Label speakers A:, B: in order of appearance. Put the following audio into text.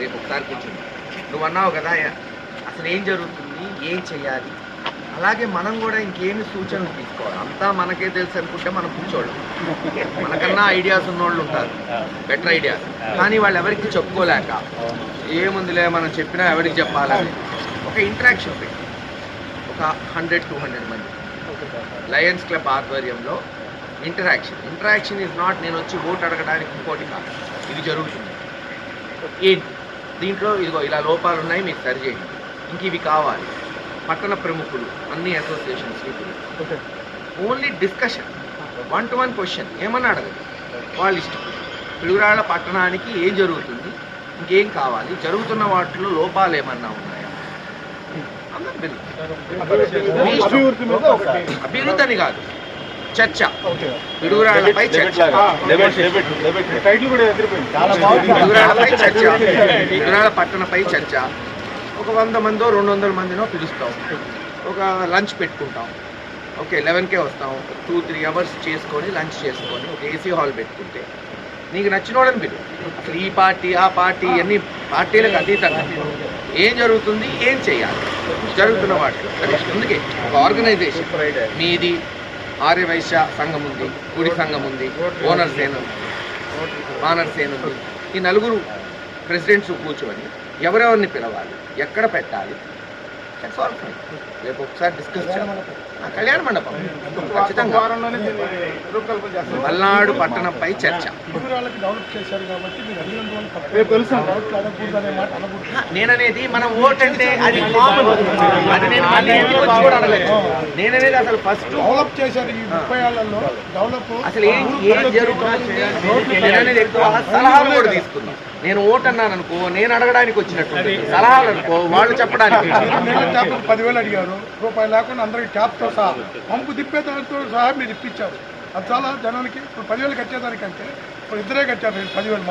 A: రేపు ఒకసారి కూర్చుంది. నువ్వు అన్నావు కదా అసలు ఏం జరుగుతుంది? ఏం చేయాలి? అలాగే మనం కూడా ఇంకేమి సూచనలు తీసుకోవాలి. అంతా మనకే తెలుసు అనుకుంటే మనం కూర్చోడు మనకన్నా ఐడియాస్ ఉన్నోళ్ళు ఉంటారు. Better ideas. కానీ వాళ్ళు ఎవరికి చెప్పుకోలేక ఏముందిలే మనం చెప్పినా ఎవరికి చెప్పాలని ఒక ఇంటరాక్షన్ పెట్టి ఒక హండ్రెడ్ టూ హండ్రెడ్ మంది. లయన్స్ క్లబ్ ఆధ్వర్యంలో ఇంటరాక్షన్. ఇంటరాక్షన్ ఇస్ నాట్ నేను వచ్చి ఓట్ అడగడానికి ఇంకోటి కాదు. ఇది జరుగుతుంది. ఏంటి దీంట్లో ఇదిగో ఇలా లోపాలు ఉన్నాయి మీకు సరిచేయండి ఇంక ఇవి కావాలి. పట్టణ ప్రముఖులు అన్ని అసోసియేషన్స్ ఇప్పుడు only discussion one to one question ఏమన్నా అడగదు వాళ్ళ ఇష్టం. పిడుగురాళ్ళ పట్టణానికి ఏం జరుగుతుంది? ఇంకేం కావాలి? జరుగుతున్న వాటిలో లోపాలు ఏమన్నా ఉన్నాయా? అందరూ
B: అభివృద్ధి
A: అని కాదు. చర్చ. పిడుగురాళ్ళపై చర్చ.
B: టైటిల్ కూడా ఎదిరిపోయింది. చాలా
A: పిడుగురాళ్ళపై చర్చ. పిడుగురాళ్ళ పట్టణపై చర్చ. ఒక వంద మందో రెండు వందల మందినో పిలుస్తాం. ఒక లంచ్ పెట్టుకుంటాం. ఓకే లెవెన్కే వస్తాం. టూ త్రీ అవర్స్ చేసుకొని లంచ్ చేసుకొని ఒక ఏసీ హాల్ పెట్టుకుంటే. నీకు నచ్చిన వాళ్ళని పిలు. అసలు ఈ పార్టీ ఆ పార్టీ అన్ని పార్టీలకు అతీతంగా. ఏం జరుగుతుంది? ఏం చేయాలి? జరుగుతున్న వాటిలో. అందుకే ఒక ఆర్గనైజేషన్ మీది ఆర్యవైశ్య సంఘం ఉంది గుడి సంఘం ఉంది ఓనర్ సేన ఉంది వానర్ సేన ఉంది. ఈ నలుగురు ప్రెసిడెంట్స్ కూర్చొని ఎవరెవరిని పిలవాలి ఎక్కడ పెట్టాలి? రేపు ఒకసారి డిస్కస్ చేయాలి కళ్యాణ మండపం ఖచ్చితంగా పల్నాడు పట్టణంపై చర్చ నేననేది మనం ఓట్ అంటే అది కామన్ అది నేను మళ్ళీ ఇంటికి వచ్చి కూడా అడగలేదు నేననేది అసలు ఫస్ట్
C: డెవలప్ చేశారు ఈ ముప్పై ఏళ్ళలో డెవలప్
A: అసలు ఏం ఏం జరుగుతుంది నేననేది ఎక్కువ సలహాలు కూడా తీసుకున్నాం నేను ఓట్ అన్నాను అనుకో నేను అడగడానికి వచ్చినట్టు సలహాలు అనుకో వాళ్ళు చెప్పడానికి
C: ట్యాప్ పదివేలు అడిగారు రూపాయలు లేకుండా అందరికి ట్యాప్తో సహా పంపు తిప్పేదానితో సహా మీరు ఇప్పించారు. అది చాలా జనానికి ఇప్పుడు పదివేలు కట్టేదానికంటే ఇప్పుడు ఇద్దరే కట్టారు పదివేలు